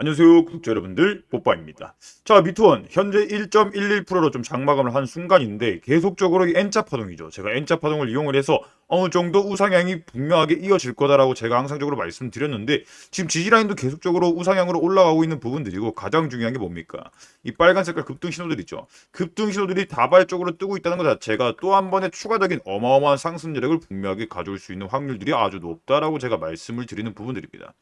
안녕하세요 구독자 여러분들. 뽀빠입니다. 자 미투원. 현재 1.11%로 좀 장마감을 한 순간인데 계속적으로 이 N자 파동이죠. 제가 N자 파동을 이용을 해서 어느 정도 우상향이 분명하게 이어질 거다라고 제가 항상적으로 말씀드렸는데 지금 지지라인도 계속적으로 우상향으로 올라가고 있는 부분들이고 가장 중요한 게 뭡니까? 이 빨간 색깔 급등 신호들 있죠. 급등 신호들이 다발적으로 뜨고 있다는 것 자체가 또 한 번의 추가적인 어마어마한 상승 여력을 분명하게 가져올 수 있는 확률들이 아주 높다라고 제가 말씀을 드리는 부분들입니다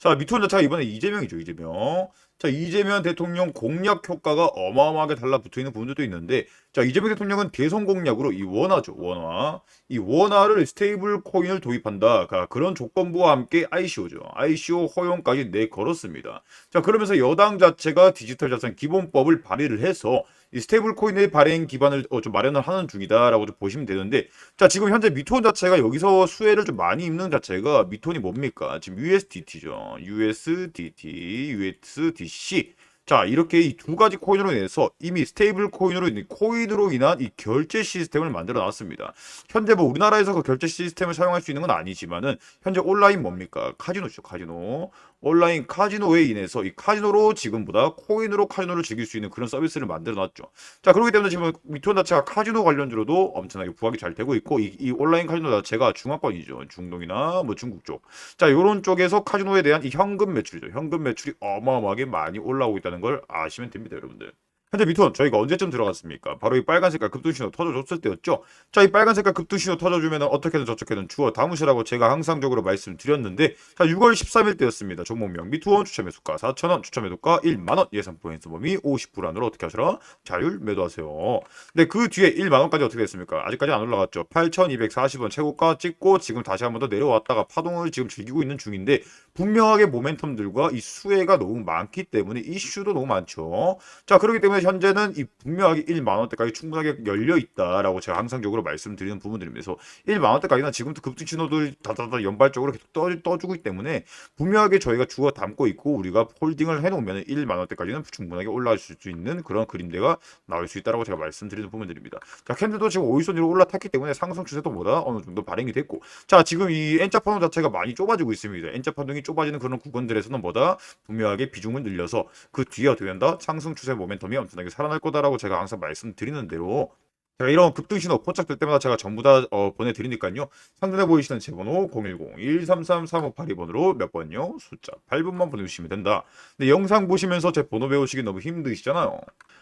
자, 미투원 자체가 이번에 이재명이죠, 이재명. 자, 이재명 대통령 공약 효과가 어마어마하게 달라붙어 있는 부분들도 있는데, 자, 이재명 대통령은 대선 공약으로 이 원화죠, 원화. 이 원화를 스테이블 코인을 도입한다. 가 그런 조건부와 함께 ICO죠. ICO 허용까지 내걸었습니다. 자, 그러면서 여당 자체가 디지털 자산 기본법을 발의를 해서 이 스테이블 코인의 발행 기반을 어, 좀 마련을 하는 중이다라고 좀 보시면 되는데 자 지금 현재 미톤 자체가 여기서 수혜를 좀 많이 입는 자체가 미톤이 뭡니까? 지금 USDT죠. USDT USDC 자 이렇게 이 두 가지 코인으로 인해서 이미 스테이블 코인으로 코인으로 인한 이 결제 시스템을 만들어 놨습니다. 현재 뭐 우리나라에서 그 결제 시스템을 사용할 수 있는 건 아니지만은 현재 온라인 뭡니까? 카지노죠 카지노 온라인 카지노에 인해서 이 카지노로 지금보다 코인으로 카지노를 즐길 수 있는 그런 서비스를 만들어 놨죠. 자 그렇기 때문에 지금 미톤 자체가 카지노 관련주로도 엄청나게 부각이 잘 되고 있고 이, 이 온라인 카지노 자체가 중화권이죠 중동이나 뭐 중국 쪽 자 이런 쪽에서 카지노에 대한 이 현금 매출이죠 현금 매출이 어마어마하게 많이 올라오고 있다는 걸 아시면 됩니다 여러분들. 현재 미톤 저희가 언제쯤 들어갔습니까? 바로 이 빨간 색깔 급등 신호 터져줬을 때였죠. 자, 이 빨간 색깔 급등 신호 터져주면 어떻게든 저쪽에는 주어 담으시라고 제가 항상적으로 말씀드렸는데 자, 6월 13일 때였습니다. 종목명 미투원 추천 매수가 4,000원, 추천 매도가 1만 원, 예상 포인트 범위 50% 안으로 어떻게 하시라? 자율 매도하세요. 근데 그 뒤에 1만 원까지 어떻게 됐습니까? 아직까지 안 올라갔죠. 8,240원 최고가 찍고 지금 다시 한 번 더 내려왔다가 파동을 지금 즐기고 있는 중인데 분명하게 모멘텀들과 이 수혜가 너무 많기 때문에 이슈도 너무 많죠. 자, 그렇기 때문에 현재는 이 분명하게 1만 원대까지 충분하게 열려 있다라고 제가 항상적으로 말씀드리는 부분들입니다. 그래서 1만 원대까지는 지금부터 급등 신호들 다다다 연발적으로 계속 떠, 떠주고 있기 때문에 분명하게 저희가 주어 담고 있고 우리가 홀딩을 해놓으면 1만 원대까지는 충분하게 올라갈 수 있는 그런 그림대가 나올 수 있다라고 제가 말씀드리는 부분들입니다. 자, 캔들도 지금 5일선으로 올라탔기 때문에 상승 추세도 뭐다 어느 정도 발행이 됐고 자, 지금 이 N자 파동 자체가 많이 좁아지고 있습니다. N자 파동이 좁아지는 그런 구간들에서는 뭐다 분명하게 비중을 늘려서 그 뒤에 어떻게 된다 상승 추세 모멘텀이 엄청나게 살아날 거다라고 제가 항상 말씀드리는 대로 제가 이런 급등 신호 포착될 때마다 제가 전부 다 어, 보내드리니까요. 상단에 보이시는 제 번호 010-133-3582번으로 몇 번요? 숫자 8번만 보내주시면 된다. 근데 영상 보시면서 제 번호 배우시기 너무 힘드시잖아요.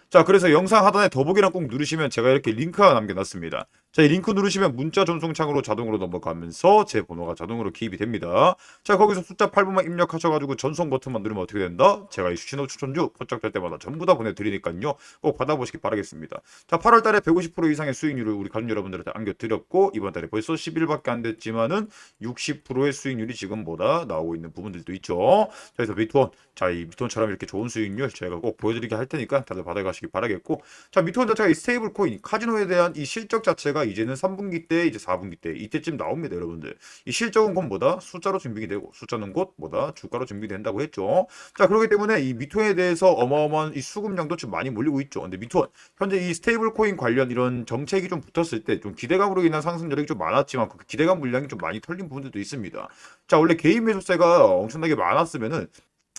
자, 그래서 영상 하단에 더보기란 꼭 누르시면 제가 이렇게 링크가 남겨놨습니다. 자, 이 링크 누르시면 문자 전송창으로 자동으로 넘어가면서 제 번호가 자동으로 기입이 됩니다. 자, 거기서 숫자 8번만 입력하셔가지고 전송 버튼만 누르면 어떻게 된다? 제가 이 신호 추천주 포착될 때마다 전부 다 보내드리니까요. 꼭 받아보시기 바라겠습니다. 자, 8월 달에 150% 이상의 수익률을 우리 가족 여러분들한테 안겨드렸고, 이번 달에 벌써 10일밖에 안 됐지만은 60%의 수익률이 지금보다 나오고 있는 부분들도 있죠. 자, 그래서 미투원, 자, 이 미투원처럼 이렇게 좋은 수익률 저희가 꼭 보여드리게 할 테니까 다들 받아가시기 바라겠고, 자, 미투원 자체가 이 스테이블 코인, 카지노에 대한 이 실적 자체가 이제는 3분기 때, 이제 4분기 때, 이때쯤 나옵니다, 여러분들. 이 실적은 곧 뭐다? 숫자로 증빙이 되고, 숫자는 곧 뭐다? 주가로 증빙된다고 했죠. 자, 그렇기 때문에 이 미투원에 대해서 어마어마한 이 수급량도 좀 많이 몰리고 있죠. 근데 미투원, 현재 이 스테이블 코인 관련 이런 정책이 좀 붙었을 때 좀 기대감으로 인한 상승 여력이 좀 많았지만 그 기대감 물량이 좀 많이 털린 부분들도 있습니다. 자, 원래 개인 매수세가 엄청나게 많았으면은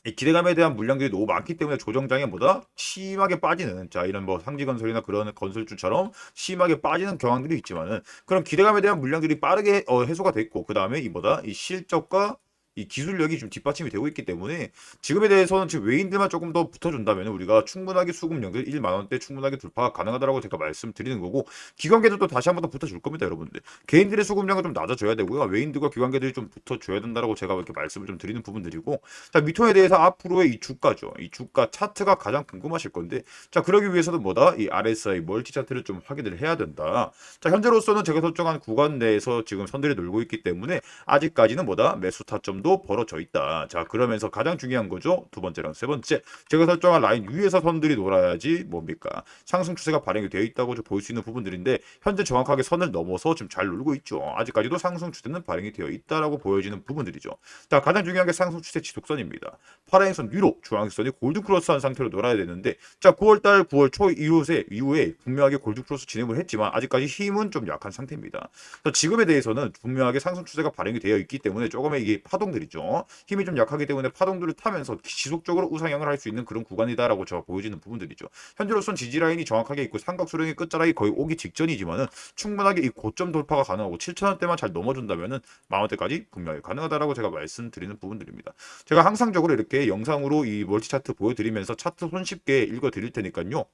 이 기대감에 대한 물량들이 너무 많기 때문에 조정장에 보다? 심하게 빠지는 자 이런 뭐 상지건설이나 그런 건설주처럼 심하게 빠지는 경향들이 있지만은 그런 기대감에 대한 물량들이 빠르게 어, 해소가 됐고 그 다음에 이 뭐다? 이 실적과 이 기술력이 좀 뒷받침이 되고 있기 때문에 지금에 대해서는 지금 외인들만 조금 더 붙어준다면 우리가 충분하게 수급량들 1만 원대 충분하게 돌파가 가능하다고 제가 말씀드리는 거고 기관계들도 다시 한 번 더 붙어줄 겁니다 여러분들. 개인들의 수급량은 좀 낮아져야 되고요. 외인들과 기관계들이 좀 붙어줘야 된다고 제가 이렇게 말씀을 좀 드리는 부분들이고 자 미통에 대해서 앞으로의 이 주가죠. 이 주가 차트가 가장 궁금하실 건데 자 그러기 위해서는 뭐다? 이 RSI 멀티 차트를 좀 확인을 해야 된다. 자 현재로서는 제가 설정한 구간 내에서 지금 선들이 놀고 있기 때문에 아직까지는 뭐다? 매수 타점도 벌어져 있다. 자, 그러면서 가장 중요한 거죠. 두 번째랑 세 번째. 제가 설정한 라인 위에서 선들이 놀아야지 뭡니까? 상승 추세가 발행이 되어 있다고 볼 수 있는 부분들인데 현재 정확하게 선을 넘어서 지금 잘 놀고 있죠. 아직까지도 상승 추세는 발행이 되어 있다라고 보여지는 부분들이죠. 자, 가장 중요한 게 상승 추세 지속선입니다. 파란선 위로 주황선이 골드 크로스한 상태로 놀아야 되는데 자, 9월 달 9월 초 이후에 이후에 분명하게 골드 크로스 진행을 했지만 아직까지 힘은 좀 약한 상태입니다. 그래서 지금에 대해서는 분명하게 상승 추세가 발행이 되어 있기 때문에 조금의 이게 파동 구간들이죠. 힘이 좀 약하기 때문에 파동들을 타면서 지속적으로 우상향을 할 수 있는 그런 구간이다라고 제가 보여지는 부분들이죠. 현재로선 지지 라인이 정확하게 있고 삼각 수령의 끝자락이 거의 오기 직전이지만은 충분하게 이 고점 돌파가 가능하고 7천원대만 잘 넘어준다면은 만원대까지 분명히 가능하다라고 제가 말씀드리는 부분들입니다. 제가 항상적으로 이렇게 영상으로 이 멀티 차트 보여드리면서 차트 손쉽게 읽어드릴 테니까요.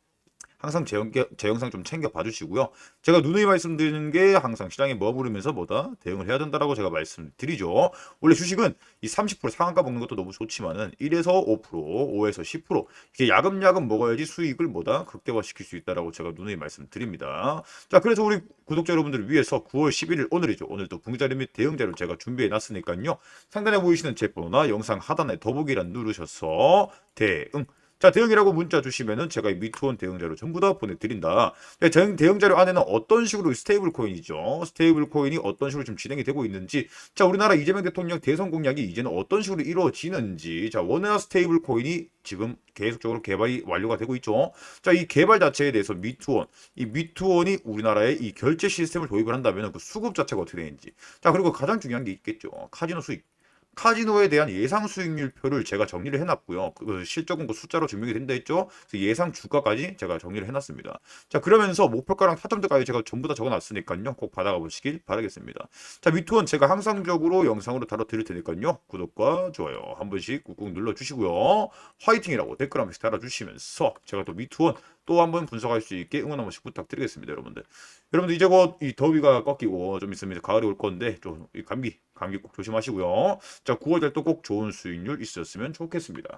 항상 제, 영, 제 영상 좀 챙겨 봐주시고요. 제가 누누이 말씀드리는 게 항상 시장에 머무르면서 뭐다 대응을 해야 된다라고 제가 말씀드리죠. 원래 주식은 이 30% 상한가 먹는 것도 너무 좋지만은 1에서 5%, 5에서 10% 이게 야금야금 먹어야지 수익을 뭐다 극대화시킬 수 있다라고 제가 누누이 말씀드립니다. 자, 그래서 우리 구독자 여러분들을 위해서 9월 11일 오늘이죠. 오늘 또 분자료 및 대응 자료 제가 준비해 놨으니까요. 상단에 보이시는 제 번호나 영상 하단에 더보기란 누르셔서 대응 자, 대응이라고 문자 주시면은 제가 이 미투원 대응 자료 전부 다 보내드린다. 네, 대응, 대응 자료 안에는 어떤 식으로 스테이블 코인이죠. 스테이블 코인이 어떤 식으로 지금 진행이 되고 있는지. 자, 우리나라 이재명 대통령 대선 공약이 이제는 어떤 식으로 이루어지는지. 자, 원화 스테이블 코인이 지금 계속적으로 개발이 완료가 되고 있죠. 자, 이 개발 자체에 대해서 미투원, 이 미투원이 우리나라에 이 결제 시스템을 도입을 한다면 그 수급 자체가 어떻게 되는지. 자, 그리고 가장 중요한 게 있겠죠. 카지노 수익. 카지노에 대한 예상 수익률표를 제가 정리를 해놨고요. 그 실적은 그 숫자로 증명이 된다 했죠. 예상 주가까지 제가 정리를 해놨습니다. 자 그러면서 목표가랑 타점대까지 제가 전부 다 적어놨으니까요. 꼭 받아가 보시길 바라겠습니다. 자 미투원 제가 항상적으로 영상으로 다뤄드릴 테니까요. 구독과 좋아요 한 번씩 꾹꾹 눌러주시고요. 화이팅이라고 댓글 한 번씩 달아주시면서 제가 또 미투원 또 한번 분석할 수 있게 응원 한 번씩 부탁드리겠습니다, 여러분들. 여러분들 이제 곧 이 더위가 꺾이고 좀 있으면 가을이 올 건데 좀이 감기 감기 꼭 조심하시고요. 자 9월달 또 꼭 좋은 수익률 있었으면 좋겠습니다.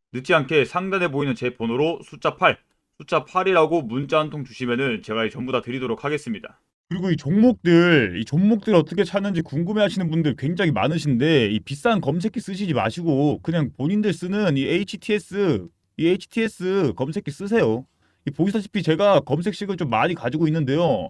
늦지 않게 상단에 보이는 제 번호로 숫자 8, 숫자 8이라고 문자 한 통 주시면은 제가 전부 다 드리도록 하겠습니다. 그리고 이 종목들, 이 종목들 어떻게 찾는지 궁금해 하시는 분들 굉장히 많으신데 이 비싼 검색기 쓰시지 마시고 그냥 본인들 쓰는 이 HTS, 이 HTS 검색기 쓰세요. 이 보시다시피 제가 검색식을 좀 많이 가지고 있는데요.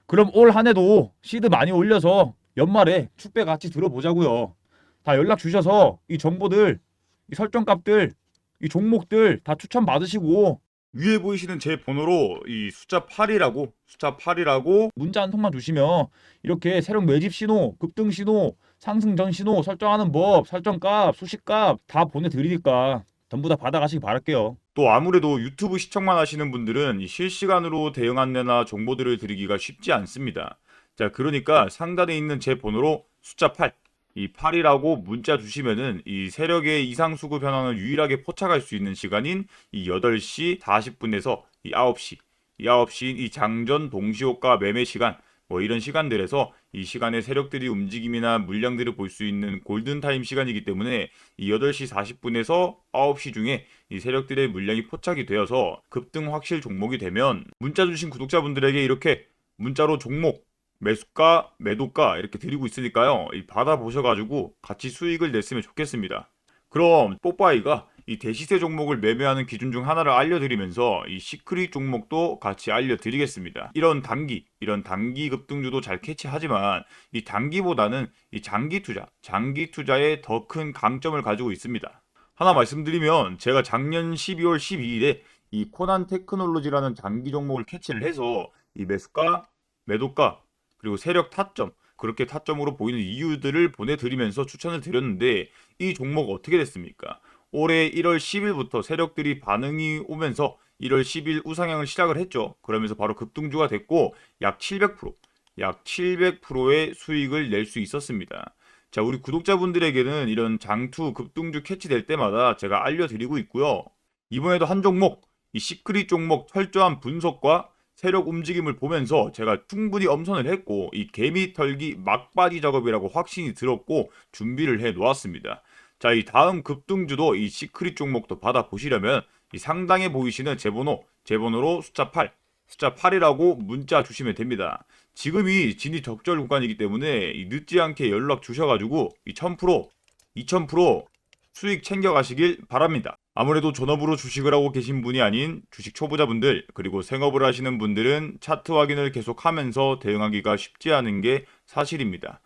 그럼 올 한 해도 시드 많이 올려서 연말에 축배 같이 들어보자고요. 다 연락 주셔서 이 정보들, 이 설정값들, 이 종목들 다 추천 받으시고 위에 보이시는 제 번호로 이 숫자 8이라고 숫자 8이라고 문자 한 통만 주시면 이렇게 새로운 매집 신호, 급등 신호, 상승 전 신호 설정하는 법, 설정값, 수식값 다 보내드리니까 전부 다 받아가시기 바랄게요. 또 아무래도 유튜브 시청만 하시는 분들은 이 실시간으로 대응 안내나 정보들을 드리기가 쉽지 않습니다. 자, 그러니까 상단에 있는 제 번호로 숫자 8, 이 8이라고 문자 주시면은 이 세력의 이상 수급 변화를 유일하게 포착할 수 있는 시간인 이 8시 40분에서 이 9시, 이 9시 이 장전 동시 호가 매매 시간 뭐 이런 시간들에서 이 시간에 세력들이 움직임이나 물량들을 볼 수 있는 골든타임 시간이기 때문에 이 8시 40분에서 9시 중에 이 세력들의 물량이 포착이 되어서 급등 확실 종목이 되면 문자 주신 구독자분들에게 이렇게 문자로 종목 매수가 매도가 이렇게 드리고 있으니까요. 이 받아보셔가지고 같이 수익을 냈으면 좋겠습니다. 그럼 뽀빠이가 이 대시세 종목을 매매하는 기준 중 하나를 알려드리면서 이 시크릿 종목도 같이 알려드리겠습니다. 이런 단기, 이런 단기 급등주도 잘 캐치하지만 이 단기보다는 이 장기 투자, 장기 투자에 더 큰 강점을 가지고 있습니다. 하나 말씀드리면 제가 작년 12월 12일에 이 코난 테크놀로지라는 장기 종목을 캐치를 해서 이 매수가, 매도가, 그리고 세력 타점, 그렇게 타점으로 보이는 이유들을 보내드리면서 추천을 드렸는데 이 종목 어떻게 됐습니까? 올해 1월 10일부터 세력들이 반응이 오면서 1월 10일 우상향을 시작을 했죠. 그러면서 바로 급등주가 됐고 약 700%, 약 700%의 수익을 낼 수 있었습니다. 자, 우리 구독자분들에게는 이런 장투 급등주 캐치될 때마다 제가 알려드리고 있고요. 이번에도 한 종목, 이 시크릿 종목 철저한 분석과 세력 움직임을 보면서 제가 충분히 엄선을 했고 이 개미 털기 막바지 작업이라고 확신이 들었고 준비를 해 놓았습니다. 자, 이 다음 급등주도 이 시크릿 종목도 받아보시려면 이 상단에 보이시는 제 번호, 제 번호로 숫자 8, 숫자 8이라고 문자 주시면 됩니다. 지금이 진입 적절 구간이기 때문에 이 늦지 않게 연락 주셔가지고 이 1000%, 2000% 수익 챙겨가시길 바랍니다. 아무래도 전업으로 주식을 하고 계신 분이 아닌 주식 초보자분들 그리고 생업을 하시는 분들은 차트 확인을 계속하면서 대응하기가 쉽지 않은 게 사실입니다.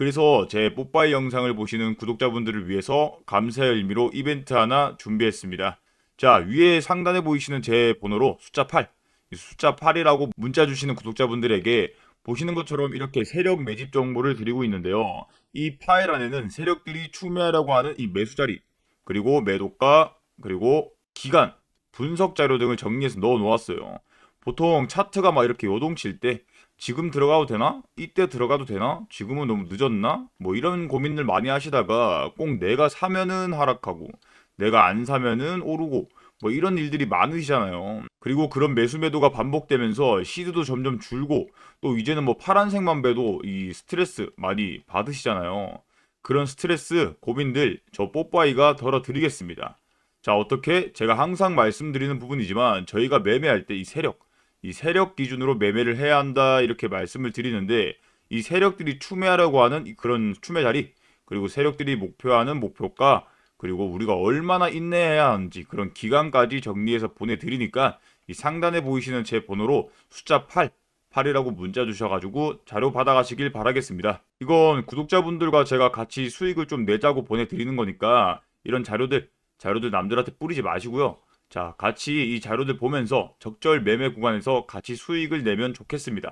그래서 제 뽀빠이 영상을 보시는 구독자분들을 위해서 감사의 의미로 이벤트 하나 준비했습니다. 자, 위에 상단에 보이시는 제 번호로 숫자 8, 이 숫자 8이라고 문자 주시는 구독자분들에게 보시는 것처럼 이렇게 세력 매집 정보를 드리고 있는데요. 이 파일 안에는 세력들이 추매하려고 하는 이 매수 자리, 그리고 매도가, 그리고 기간, 분석 자료 등을 정리해서 넣어 놓았어요. 보통 차트가 막 이렇게 요동칠 때 지금 들어가도 되나? 이때 들어가도 되나? 지금은 너무 늦었나? 뭐 이런 고민을 많이 하시다가 꼭 내가 사면은 하락하고 내가 안 사면은 오르고 뭐 이런 일들이 많으시잖아요. 그리고 그런 매수 매도가 반복되면서 시드도 점점 줄고 또 이제는 뭐 파란색만 봐도 이 스트레스 많이 받으시잖아요. 그런 스트레스 고민들 저 뽀빠이가 덜어드리겠습니다. 자 어떻게 제가 항상 말씀드리는 부분이지만 저희가 매매할 때 이 세력 이 세력 기준으로 매매를 해야 한다 이렇게 말씀을 드리는데 이 세력들이 추매하려고 하는 그런 추매 자리 그리고 세력들이 목표하는 목표가 그리고 우리가 얼마나 인내해야 하는지 그런 기간까지 정리해서 보내드리니까 이 상단에 보이시는 제 번호로 숫자 8 8이라고 문자 주셔가지고 자료 받아가시길 바라겠습니다. 이건 구독자분들과 제가 같이 수익을 좀 내자고 보내드리는 거니까 이런 자료들 자료들 남들한테 뿌리지 마시고요. 자, 같이 이 자료들 보면서 적절 매매 구간에서 같이 수익을 내면 좋겠습니다.